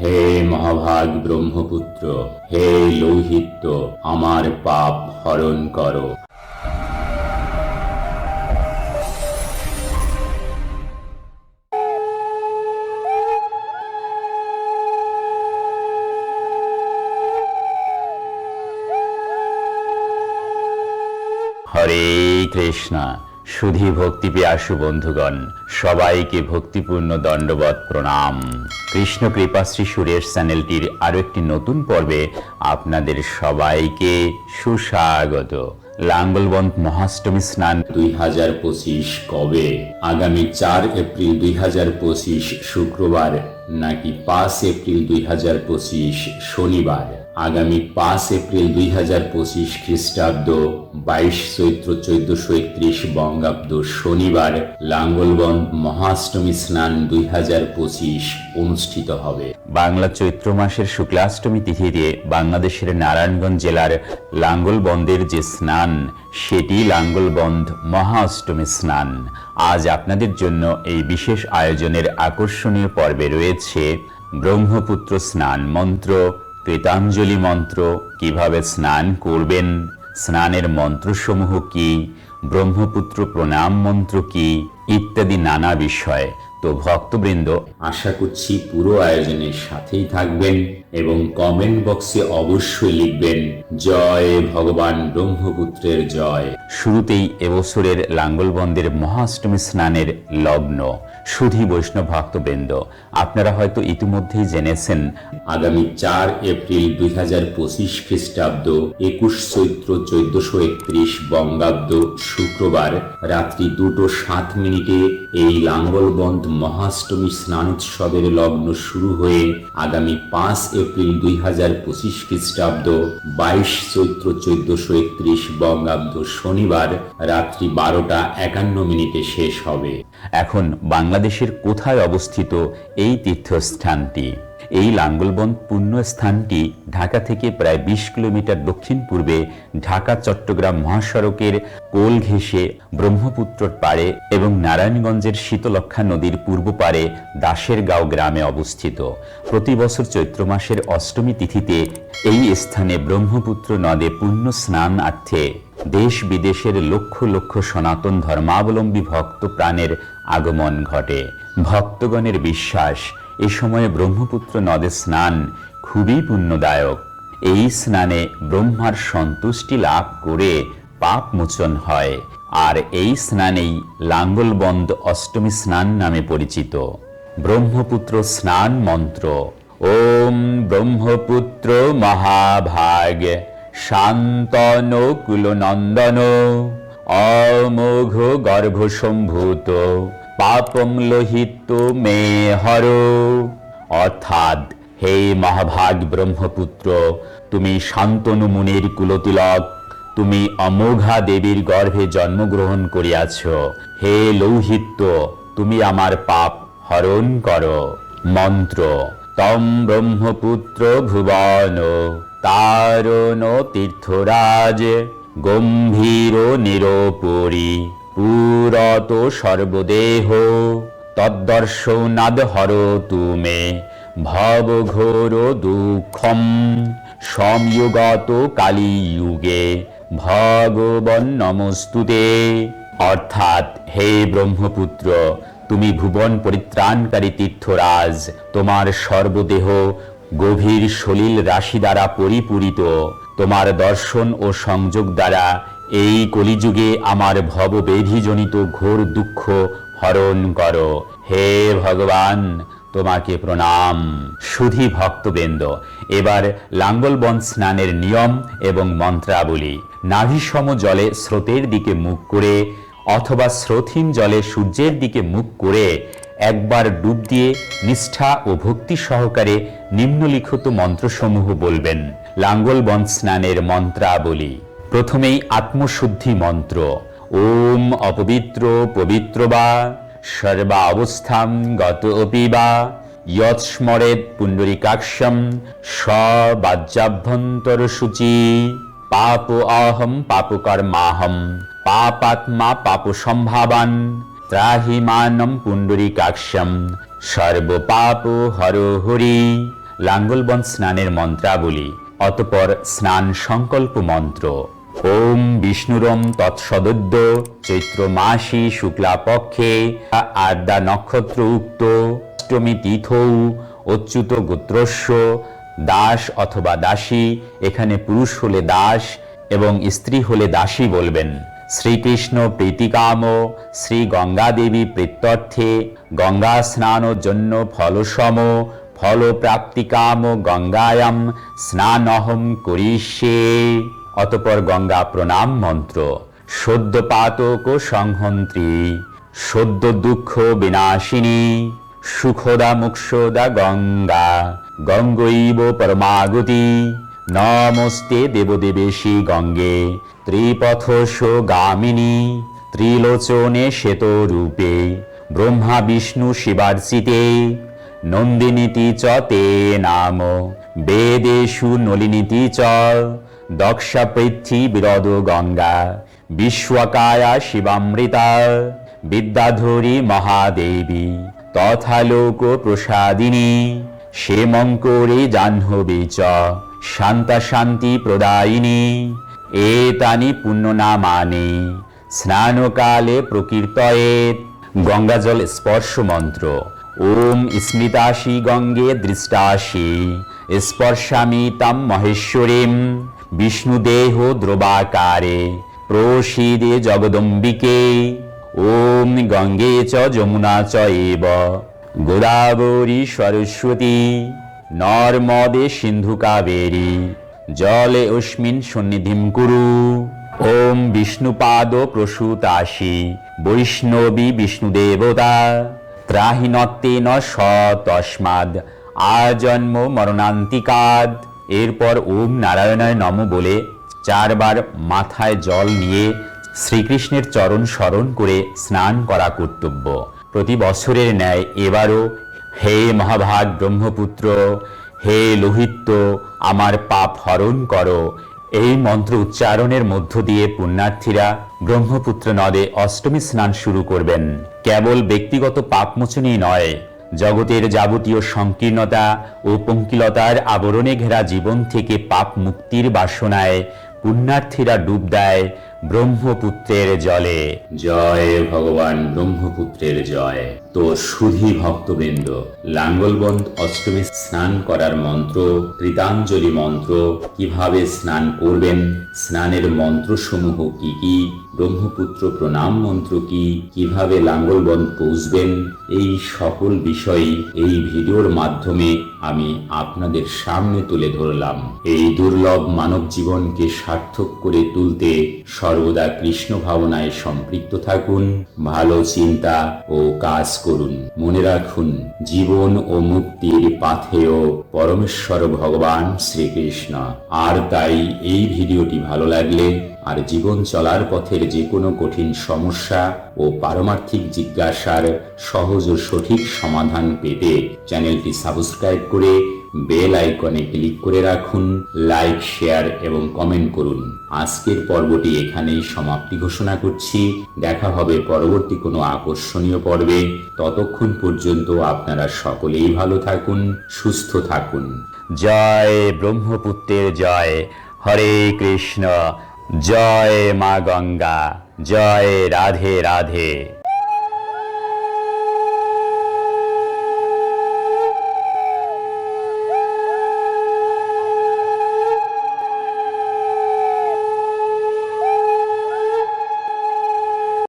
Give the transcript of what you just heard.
হে মহাভাগ ব্রহ্মপুত্র হে লৌহিত্য আমার পাপ হরণ করো। হরে কৃষ্ণা। সুধী ভক্তি পিয়াসু বন্ধুগণ, সবাইকে ভক্তিপূর্ণ দণ্ডবত প্রণাম। কৃষ্ণ কৃপাশ্রী সুরেশ চ্যানেলটির আরও একটি নতুন পর্বে আপনাদের সবাইকে সুস্বাগত। লাঙ্গলবন্ত মহাষ্টমী স্নান দুই হাজার পঁচিশ কবে? আগামী চার এপ্রিল দুই হাজার পঁচিশ শুক্রবার, নাকি পাঁচ এপ্রিল দুই হাজার পঁচিশ শনিবার? আগামী পাঁচ এপ্রিল দুই হাজার পঁচিশ খ্রিস্টাব্দ বাইশ চৈত্র চোদ্দশো একত্রিশ বঙ্গাব্দ শনিবার লাঙ্গলবন্দ মহাষ্টমী স্নান দুই হাজার পঁচিশ অনুষ্ঠিত হবে। বাংলা চৈত্র মাসের শুক্লাষ্টমী তিথিতে বাংলাদেশের নারায়ণগঞ্জ জেলার লাঙ্গলবন্দের যে স্নান, সেটি লাঙ্গলবন্ধ মহাষ্টমী স্নান। আজ আপনাদের জন্য এই বিশেষ আয়োজনের আকর্ষণীয় পর্বে রয়েছে ব্রহ্মপুত্র স্নান মন্ত্র কৃতাঞ্জলি মন্ত্র কীভাবে স্নান করবেন? স্নানের মন্ত্রসমূহ কি? ব্রহ্মপুত্র প্রণাম মন্ত্র কি? ইত্যাদি নানা বিষয় তো ভক্তবৃন্দ আশা করছি পুরো আয়োজনের সাথেই থাকবেন এবং কমেন্ট বক্সে অবশ্যই লিখবেন, জয় ভগবান ব্রহ্মপুত্রের জয়। শুরুতেই এবছরের লাঙ্গলবন্দের মহাষ্টমী স্নানের লগ্ন। সুধী বৈষ্ণব ভক্তবৃন্দ, আপনারা হয়তো ইতিমধ্যেই জেনেছেন, আগামী চার এপ্রিল দুই হাজার পঁচিশ খ্রিস্টাব্দ একুশ চৈত্র চোদ্দশো একত্রিশ বঙ্গাব্দ শুক্রবার রাত্রি দুটো সাত মিনিটে এই লাঙ্গলবন্ধ মহাষ্টমী স্নান উৎসবের লগ্ন শুরু হয়ে আগামী পাঁচ এপ্রিল দুই হাজার পঁচিশ খ্রিস্টাব্দ বাইশ চৈত্র চোদ্দশো একত্রিশ বঙ্গাব্দ শনিবার রাত্রি বারোটা একান্ন মিনিটে শেষ হবে। এখন বাংলাদেশের কোথায় অবস্থিত এই তীর্থস্থানটি? এই লাঙ্গলবন্দ পুণ্য স্থানটি ঢাকা থেকে প্রায় বিশ কিলোমিটার দক্ষিণ পূর্বে ঢাকা, চট্টগ্রাম মহাসড়কের কোল ঘেঁষে ব্রহ্মপুত্রর পাড়ে এবং নারায়ণগঞ্জের শীতলক্ষা নদীর পূর্ব পারে দাসেরগাঁও গ্রামে অবস্থিত। প্রতি বছর চৈত্র মাসের অষ্টমী তিথিতে এই স্থানে ব্রহ্মপুত্র নদে পূর্ণ স্নান আর্থে। দেশ বিদেশের লক্ষ লক্ষ সনাতন ধর্মাবলম্বী ভক্ত প্রাণের আগমন ঘটে। ভক্তগণের বিশ্বাস এ সময়ে ব্রহ্মপুত্র নদে স্নান খুবই পুণ্যদায়ক। এই স্নানে ব্রহ্মার সন্তুষ্টি লাভ করে পাপ মোচন হয়। আর এই স্নানেই লাঙ্গলবন্দ অষ্টমী স্নান নামে পরিচিত। ব্রহ্মপুত্র স্নান মন্ত্র। ওম ব্রহ্মপুত্র মহাভাগ শান্তন কুলনন্দন অমোঘ গর্ভসম্ভূত। পাপম লোহিত মে হর। অর্থাৎ, হে মহাভাগ ব্রহ্মপুত্র, তুমি শান্তনু মুনির কুলতিলক, তুমি অমোঘা দেবীর গর্ভে জন্মগ্রহণ করিয়াছ। হে লৌহিত্য, তুমি আমার পাপ হরণ কর। মন্ত্র, তম ব্রহ্মপুত্র ভুবন, তারণ তীর্থরাজ, গম্ভীর নিরোপরি। পুরত সর্বদেহ তদ্দর্শনাদ হর তুমে ভব ঘোর দুঃখম সংযুগত কালীযুগে, ভগবন নমস্তুতে। অর্থাৎ হে ব্রহ্মপুত্র, তুমি ভুবন পরিত্রাণকারী তীর্থরাজ, তোমার সর্বদেহ গভীর সলিল রাশি দ্বারা পরিপূরিত, তোমার দর্শন ও সংযোগ দ্বারা এই কলিযুগে আমার ভববেধিজনিত ঘোর দুঃখ হরণ করো। হে ভগবান, তোমাকে প্রণাম। সুধী ভক্তবৃন্দ, এবার লাঙ্গলবন স্নানের নিয়ম এবং মন্ত্রাবলী। নাভিসম জলে স্রোতের দিকে মুখ করে অথবা স্রোতহীন জলে সূর্যের দিকে মুখ করে একবার ডুব দিয়ে নিষ্ঠা ও ভক্তি সহকারে নিম্নলিখিত মন্ত্রসমূহ বলবেন। লাঙ্গলবন স্নানের মন্ত্রাবলী। প্রথমেই আত্মশুদ্ধি মন্ত্র। ওম অপবিত্র পবিত্র বা, সর্বা অবস্থাম গত অপি বা যৎস্মরেত পুণ্ডরিকাক্ষম সবাজ্যাভ্যন্তর সূচি পাপ অহম পাপকর্মাহম, পাপাত্মা পাপ সম্ভাবান ত্রাহিমানম পুণ্ডরিকাক্ষম, সর্বপাপ হর হরি। লাঙ্গলবন স্নানের মন্ত্রাবলী, অতপর স্নান সংকল্প মন্ত্র। ওম বিষ্ণুরম তৎসদদ্য চৈত্র মাসি শুক্লা পক্ষে আদ্যা নক্ষত্র উক্ত, অষ্টমী তিথৌ, অচ্যুত গোত্রস্য, দাস অথবা দাসী, এখানে পুরুষ হলে দাস এবং স্ত্রী হলে দাসী বলবেন। শ্রীকৃষ্ণ প্রীতিকাম, শ্রী গঙ্গা দেবী প্রীত্যর্থে, গঙ্গা স্নান জন্য ফলসম ফল প্রাপ্তিকাম গঙ্গায়াম স্নানহম করিষ্যে। অতপর গঙ্গা প্রণাম মন্ত্র। সদ্য পাতক সংহন্ত্রী, সদ্য দুঃখ বিনাশিনী, সুখদা মুক্ষদা গঙ্গা, গঙ্গৈব পরমাগতি। নমস্তে দেবদেবেশী গঙ্গে ত্রিপথস গামিনী ত্রিলোচনে শ্বেত রূপে ব্রহ্মা বিষ্ণু শিবার্চিতে নন্দিনীতি চ তে নাম বেদেষু নলিনীতি চ দক্ষা পৃথ্বী বিরদ গঙ্গা, বিশ্বকায়া শিবামৃতা, বিদ্যাধরী মহাদেবী, তথা লোক প্রসাদিনী শ্যামঙ্করে জাহ্নবী চ, শান্তা শান্তি প্রদায়িনী, এতানি পুণ্যনামানি, স্নানকালে প্রকীর্তয়েত গঙ্গাজল স্পর্শ মন্ত্র, ওম স্মৃতাশি গঙ্গে দৃষ্টাশি স্পর্শামি তাম মহেশ্বরীম। বিষ্ণুদেহ দ্রবাকারে, প্রসীদে জগদম্বিকে, ওম গঙ্গে চ যমুনা চ এব, গোদাবরী সরস্বতী, নর্মদে সিন্ধু কাবেরী, জলে অস্মিন সন্নিধিম কুরু, ওম বিষ্ণুপাদ প্রসূতাসি বৈষ্ণবী বিষ্ণুদেবতা ত্রাহিনত্তেন স তস্মাদ, আজন্ম মরণান্তিকাদ। এরপর ওম নারায়ণায় নম বলে চারবার মাথায় জল নিয়ে শ্রীকৃষ্ণের চরণ স্মরণ করে স্নান করা কর্তব্য। প্রতি বছরের ন্যায় এবারও হে মহাভাগ ব্রহ্মপুত্র, হে লোহিত্য, আমার পাপ হরণ করো। এই মন্ত্র উচ্চারণের মধ্য দিয়ে পুণ্যার্থীরা ব্রহ্মপুত্র নদে অষ্টমী স্নান শুরু করবেন। কেবল ব্যক্তিগত পাপমোচনই নয় জগতের যাবতীয় সংকীর্ণতা ও পঙ্কিলতার আবরণে ঘেরা জীবন থেকে পাপ মুক্তির বাসনায় পুণ্যার্থীরা ডুব দেয় ব্রহ্মপুত্রের জলে। জয় ভগবান ব্রহ্মপুত্রের জয়। তো সুধী ভক্তবৃন্দ লাঙ্গলবন্দ অষ্টমী স্নান করার মন্ত্র, কৃতাঞ্জলি মন্ত্র, কীভাবে স্নান করবেন? স্নানের মন্ত্রসমূহ কি কি? ব্রহ্মপুত্র প্রণাম মন্ত্র কি? কীভাবে লাঙ্গলবন্দ পৌঁছবেন? এই সকল বিষয় এই ভিডিওর মাধ্যমে আমি আপনাদের সামনে তুলে ধরলাম। এই দুর্লভ মানব জীবনকে সার্থক করে তুলতে সর্বদা কৃষ্ণ ভাবনায় সম্পৃক্ত থাকুন। ভালো চিন্তা ও কাজ করুন। মনে রাখুন, জীবন ও মুক্তির পাথেয় পরমেশ্বর ভগবান শ্রীকৃষ্ণ। আর তাই এই ভিডিওটি ভালো লাগলে, আর জীবন চলার পথের যে কোনো কঠিন সমস্যা ও পারমার্থিক জিজ্ঞাসার সহজ ও সঠিক সমাধান পেতে চ্যানেলটি সাবস্ক্রাইব করে বেল আইকনে ক্লিক করে রাখুন, লাইক, শেয়ার এবং কমেন্ট করুন। আজকের পর্বটি এখানেই সমাপ্তি ঘোষণা করছি। দেখা হবে পরবর্তী কোনো আকর্ষণীয় পর্বে। ততক্ষণ পর্যন্ত আপনারা সকলেই ভালো থাকুন, সুস্থ থাকুন। জয় ব্রহ্মপুত্রের জয়। হরে কৃষ্ণ। জয় মা গঙ্গা। জয় রাধে রাধে।